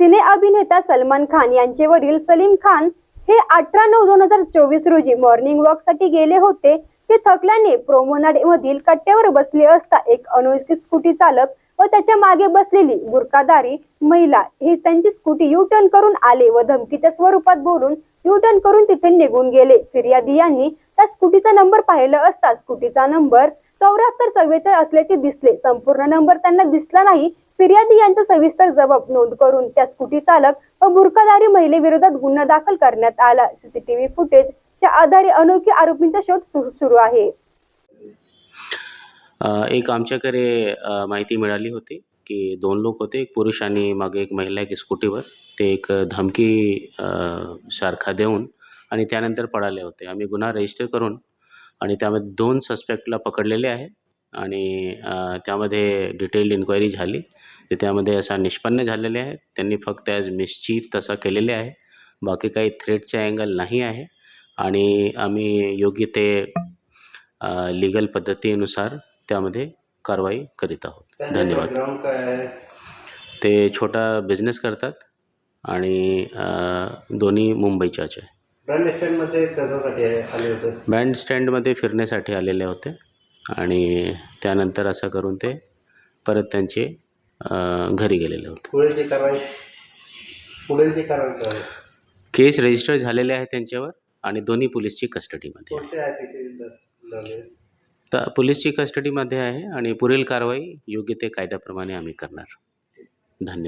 सिने अभिनेता सलमान खान यांचे वडील सलीम खान हे अठरा नऊ दोन हजार चोवीस रोजी मॉर्निंग वॉकसाठी गेले होते. ते थकल्याने प्रोमोनाड मधील कट्ट्यावर बसले असता एक अनोळखी स्कूटी चालक व त्याच्यामागे बसलेली बुरकादारी महिला हे त्यांची स्कूटी यू टर्न करून आले व धमकीच्या स्वरूपात बोलून यू टर्न करून तिथे निघून गेले. फिर्यादी यांनी त्या स्कूटीचा नंबर पाहिला असता स्कूटीचा नंबर चौऱ्याहत्तर चव्वेचाळीस असल्याचे दिसले. संपूर्ण नंबर त्यांना दिसला नाही फिर्यादी यांचा सविस्तर जबाब नोंद करून त्या स्कूटी चालक व बुरखाधारी महिलेविरोधात गुन्हा दाखल करण्यात आला. सीसीटीव्ही फुटेजच्या आधारे अनोळखी आरोपींचा शोध सुरू आहे. एक आमच्याकडे माहिती मिळाली होती की दोन लोक होते एक पुरुष आणि मागे एक महिला एक स्कूटीवर. ते एक धमकी सारखा देऊन आणि त्यानंतर पळाले होते. आम्ही गुन्हा रजिस्टर करून आणि त्यामध्ये दोन सस्पेक्टला पकडलेले आहे. आणि त्यामध्ये डिटेल्ड इन्क्वायरी झाली. तर त्यामध्ये असा निष्पन्न झालेले आहे. त्यांनी फक्त आज मिसचीफ तसा केलेले आहे. बाकी काही थ्रेटच्या अँगल नाही आहे. आणि आम्ही योग्य ते लिगल पद्धतीनुसार त्यामध्ये कारवाई करीत आहोत. धन्यवाद. ते छोटा बिझनेस करतात. आणि दोन्ही मुंबईच्याच आहे. बँड स्टँडमध्ये फिरण्यासाठी आलेले होते. आणि त्यानंतर असं करून ते परत त्यांचे घरी गेलेले होते. कारवाई कारवाई केस रजिस्टर झालेले आहे त्यांच्यावर आणि दोन्ही पोलीसची कस्टडीमध्ये आहे. कोणते आय पी सी झाले? तर पोलीसची कस्टडीमध्ये आहे आणि पुढील कारवाई योग्य ते कायद्याप्रमाणे आम्ही करणार. धन्यवाद.